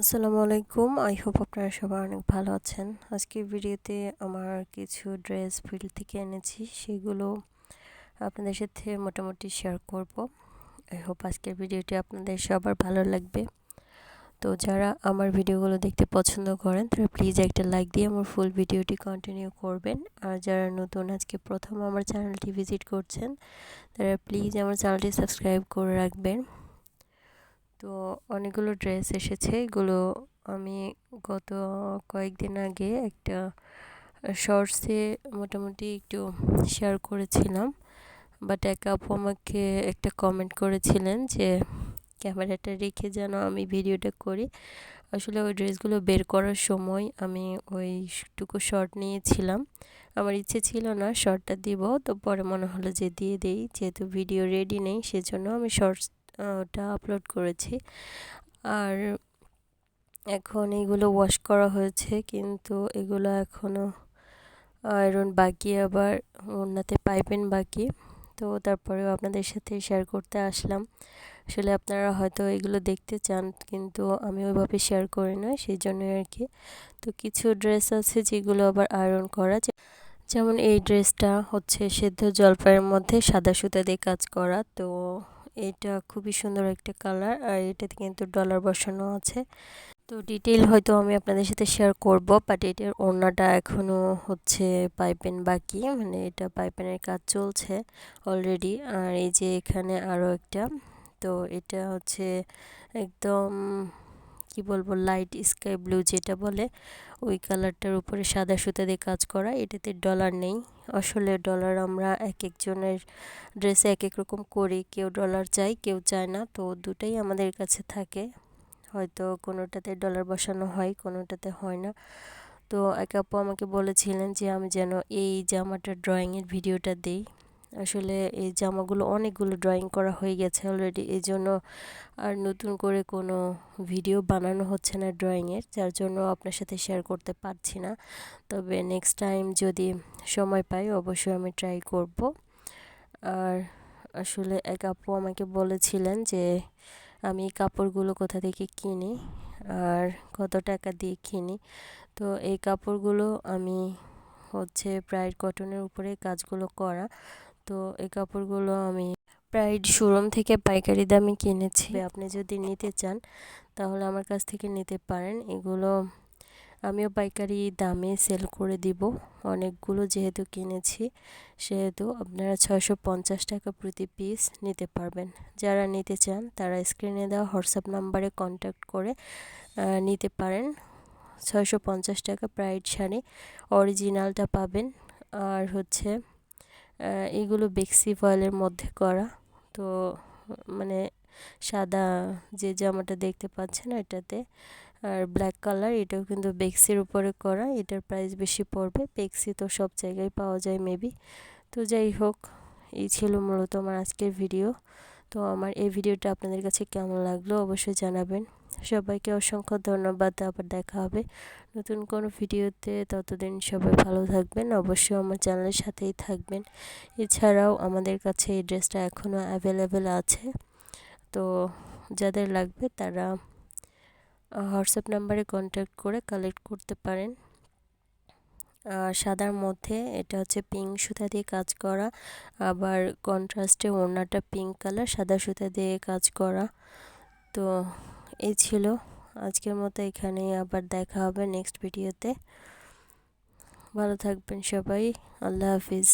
আসসালামু আলাইকুম। I hope আপনারা সবাই অনেক ভালো আছেন। আজকে ভিডিওতে আমার কিছু ড্রেস ফিল্ড থেকে এনেছি। সেগুলো আপনাদের সাথে মোটামুটি শেয়ার করব। আই হোপ আজকের ভিডিওটি আপনাদের সবার ভালো লাগবে। তো যারা আমার ভিডিওগুলো দেখতে পছন্দ করেন, তারা প্লিজ একটা লাইক দিয়ে আমার ফুল ভিডিওটি কন্টিনিউ করবেন। আর যারা নতুন আজকে প্রথম আমার চ্যানেলটি ভিজিট করছেন, তারা প্লিজ আমার চ্যানেলটি সাবস্ক্রাইব করে রাখবেন। তো অনেকগুলো ড্রেস এসেছে। এগুলো আমি গত কয়েকদিন আগে একটা শর্টসে মোটামুটি একটু শেয়ার করেছিলাম। বাট এক আপু আমাকে একটা কমেন্ট করেছিলেন যে, ক্যামেরাটা রেখে যেন আমি ভিডিওটা করি। আসলে ওই ড্রেসগুলো বের করার সময় আমি ওইটুকু শর্ট নিয়েছিলাম। আমার ইচ্ছে ছিল না শর্টটা দিব, তো পরে মনে হলো যে দিয়ে দেই। যেহেতু ভিডিও রেডি নেই, সেজন্য আমি শর্টস ওটা আপলোড করেছি। আর এখন এগুলো ওয়াশ করা হয়েছে, কিন্তু এগুলো এখনও আয়রন বাকি, আবার ওনাতে পাইপেন বাকি। তো তারপরেও আপনাদের সাথে শেয়ার করতে আসলাম। আসলে আপনারা হয়তো এগুলো দেখতে চান, কিন্তু আমি ওইভাবে শেয়ার করি না সেই জন্যই আর কি। তো কিছু ড্রেস আছে যেগুলো আবার আয়রন করা। যেমন এই ড্রেসটা হচ্ছে সেদ্ধ জলপাইয়ের মধ্যে সাদা সুতা দিয়ে কাজ করা। তো এটা খুবই সুন্দর একটা কালার আর এটাতে কিন্তু ডলার বসানো আছে। তো ডিটেল হয়তো আমি আপনাদের সাথে শেয়ার করব, বাট এটার ওড়নাটা এখনও হচ্ছে পাইপেন বাকি মানে এটা পাইপেনের কাজ চলছে অলরেডি। আর এই যে এখানে আরও একটা, তো এটা হচ্ছে একদম কি বলব লাইট স্কাই ব্লু যেটা বলে, ওই কালারটার উপরে সাদা সুতা দিয়ে কাজ করা, এটাতে ডলার নেই। আসলে ডলার আমরা এক একজনের ড্রেসে এক এক রকম করি, কেউ ডলার চাই কেউ চায় না, তো দুটাই আমাদের কাছে থাকে। হয়তো কোনোটাতে ডলার বসানো হয়, কোনোটাতে হয় না। তো এক আপু আমাকে বলেছিলেন যে, আমি যেন এই জামাটা ড্রয়িংয়ের ভিডিওটা দিই। আসলে এই জামাগুলো অনেকগুলো ড্রয়িং করা হয়ে গেছে অলরেডি এই জন্য আর নতুন করে কোনো ভিডিও বানানো হচ্ছে না ড্রয়িংয়ের যার জন্য আপনার সাথে শেয়ার করতে পারছি না। তবে নেক্সট টাইম যদি সময় পাই, অবশ্যই আমি ট্রাই করব। আর আসলে এক আপু আমাকে বলেছিলেন যে, আমি এই কাপড়গুলো কোথা থেকে কিনি আর কত টাকা দিয়ে কিনি? তো এই কাপড়গুলো আমি হচ্ছে প্রায় কটনের উপরে কাজগুলো করা। তো এই কাপড়গুলো আমি প্রাইড শোরুম থেকে পাইকারি দামে কিনেছি। আপনি যদি নিতে চান, তাহলে আমার কাছ থেকে নিতে পারেন। এগুলো আমিও পাইকারি দামে সেল করে দিব। অনেকগুলো যেহেতু কিনেছি, সেহেতু আপনারা ছয়শো পঞ্চাশ টাকা প্রতি পিস নিতে পারবেন। যারা নিতে চান, তারা স্ক্রিনে দেওয়া হোয়াটসঅ্যাপ নাম্বারে কন্ট্যাক্ট করে নিতে পারেন। ছয়শো পঞ্চাশ টাকা প্রাইড শাড়ি অরিজিনালটা পাবেন। আর হচ্ছে এগুলো বেক্সি ফয়েলের মধ্যে করা। তো মানে সাদা যে জামাটা দেখতে পাচ্ছেন এটাতে, আর ব্ল্যাক কালার এটাও কিন্তু বেক্সির উপরে করা। এটার প্রাইস বেশি পড়বে। বেক্সি তো সব জায়গায় পাওয়া যায় মেবি তো যাই হোক, এই ছিল মূলত আমার আজকের ভিডিও তো আমার এই ভিডিওটা আপনাদের কাছে কেমন লাগল অবশ্যই জানাবেন। সবাইকে অসংখ্য ধন্যবাদ, আবার দেখা হবে নতুন কোনো ভিডিওতে। ততদিন সবাই ভালো থাকবেন, অবশ্যই আমার চ্যানেলের সাথেই থাকবেন। এছাড়াও আমাদের কাছে এই ড্রেসটা এখনও অ্যাভেলেবেল আছে। তো যাদের লাগবে তারা হোয়াটসঅ্যাপ নাম্বারে কন্ট্যাক্ট করে কালেক্ট করতে পারেন। সাদার মধ্যে এটা হচ্ছে পিঙ্ক সুতা দিয়ে কাজ করা, আবার কন্ট্রাস্টে ওড়নাটা পিঙ্ক কালার সাদা সুতা দিয়ে কাজ করা। তো এই ছিল আজকের মতো, এখানেই আবার দেখা হবে নেক্সট ভিডিওতে ভালো থাকবেন সবাই, আল্লাহ হাফিজ।